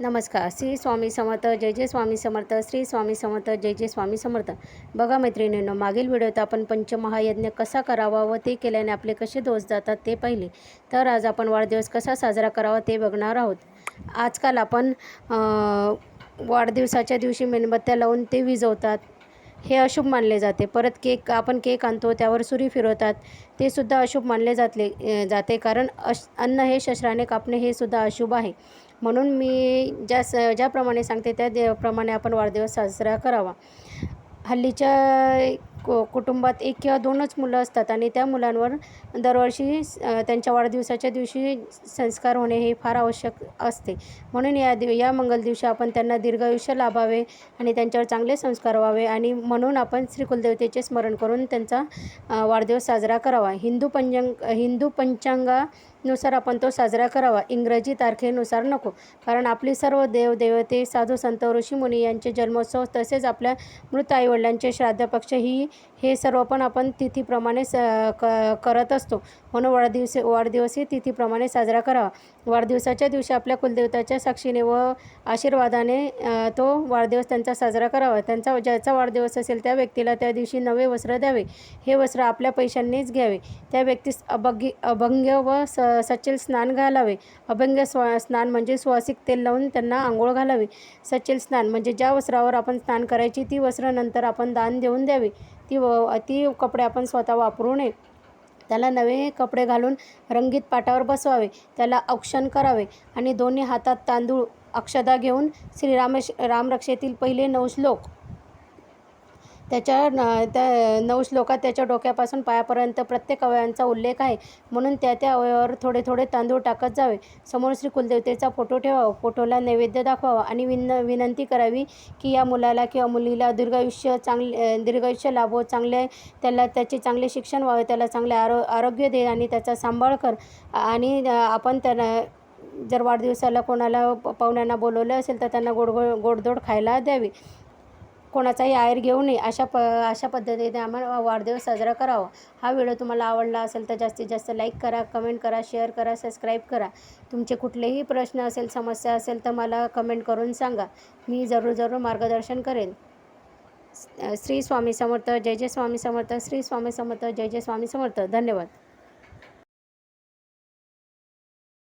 नमस्कार. श्री स्वामी समर्थ जय जय स्वामी समर्थ श्री स्वामी समर्थ जय जय स्वामी समर्थ. बघा मैत्रिणींनो मागील व्हिडिओत आपण पंचमहायज्ञ कसा करावा व ते केल्याने आपले कसे दोष जातात ते पाहिले. तर आज आपण वाढदिवस कसा साजरा करावा ते बघणार आहोत. आजकाल आपण वाढदिवसाच्या दिवशी मेणबत्त्या लावून ते विजवतात. हे अशुभ मानले जाते. परत केक आपण केक आणतो त्यावर सुरी फिरवतात. ते सुद्धा अशुभ मानले जातले जाते. कारण अश अन्न हे शस्त्राने कापणे हे सुद्धा अशुभ आहे. म्हणून मी ज्या स ज्याप्रमाणे सांगते त्या दे प्रमाणे आपण वाढदिवस साजरा करावा. हल्लीच्या कु कुटुंबात एक किंवा दोनच मुलं असतात आणि त्या मुलांवर दरवर्षी त्यांच्या वाढदिवसाच्या दिवशी संस्कार होणे हे फार आवश्यक असते. म्हणून या दिव या मंगल दिवशी आपण त्यांना दीर्घायुष्य लाभावे आणि त्यांच्यावर चांगले संस्कार व्हावे आणि म्हणून आपण श्री कुलदेवतेचे स्मरण करून त्यांचा वाढदिवस साजरा करावा. हिंदू पंचांग हिंदू पंचांगा नुसार आपण तो साजरा करावा. इंग्रजी तारखेनुसार नको. कारण आपली सर्व देव देवते साधू संत ऋषीमुनी यांचे जन्मोत्सव तसेच आपल्या मृत आईवडिलांचे श्राद्ध पक्ष ही हे सर्व पण आपण तिथीप्रमाणे स क करत असतो. म्हणून वाढदिवस वाढदिवसही तिथीप्रमाणे साजरा करावा. वाढदिवसाच्या दिवशी आपल्या कुलदेवताच्या साक्षीने व आशीर्वादाने तो वाढदिवस त्यांचा साजरा करावा. त्यांचा ज्याचा वाढदिवस असेल त्या व्यक्तीला त्या दिवशी नवे वस्त्र द्यावे. हे वस्त्र आपल्या पैशांनीच घ्यावे. त्या व्यक्तीस अभगी अभंग्य व स सचेल स्नान घालावे. अभंग्य स्व स्नान म्हणजे सुवासिक तेल लावून त्यांना आंघोळ घालावी. सचेल स्नान म्हणजे ज्या वस्त्रावर आपण स्नान करायची ती वस्त्र नंतर आपण दान देऊन द्यावी. ती व ती कपडे आपण स्वतः वापरू नये. त्याला नवे कपडे घालून रंगीत पाटावर बसवावे. त्याला औक्षण करावे आणि दोन्ही हातात तांदूळ अक्षदा घेऊन श्रीरामेश रामरक्षेतील पहिले नऊ श्लोक त्याच्या न त्या नऊ श्लोकात त्याच्या डोक्यापासून पायापर्यंत प्रत्येक अवयवांचा उल्लेख आहे. म्हणून त्या त्या अवयवावर थोडे थोडे तांदूळ टाकत जावे. समोर श्री कुलदेवतेचा फोटो ठेवावा. फोटोला नैवेद्य दाखवावा आणि विन विनंती करावी की या मुलाला किंवा मुलीला दीर्घायुष्य चांगले दीर्घायुष्य लाभो चांगले त्याला त्याचे चांगले शिक्षण व्हावे त्याला चांगले आरो आरोग्य दे आणि त्याचा सांभाळ कर. आणि आपण त्यांना जर वाढदिवसाला कोणाला पाहुण्यांना बोलवलं असेल तर त्यांना गोडगोड गोडधोड खायला द्यावी. कोणाचाही आयर घेऊ नये अशा प अशा पद्धतीने आम्हाला वाढदिवस साजरा करावा. हा व्हिडिओ तुम्हाला आवडला असेल तर जास्तीत जास्त लाईक करा कमेंट करा शेअर करा सबस्क्राईब करा. तुमचे कुठलेही प्रश्न असेल समस्या असेल तर मला कमेंट करून सांगा. मी जरूर जरूर मार्गदर्शन करेन. श्री स्वामी समर्थ जय जय स्वामी समर्थ श्री स्वामी समर्थ जय जय स्वामी समर्थ. धन्यवाद.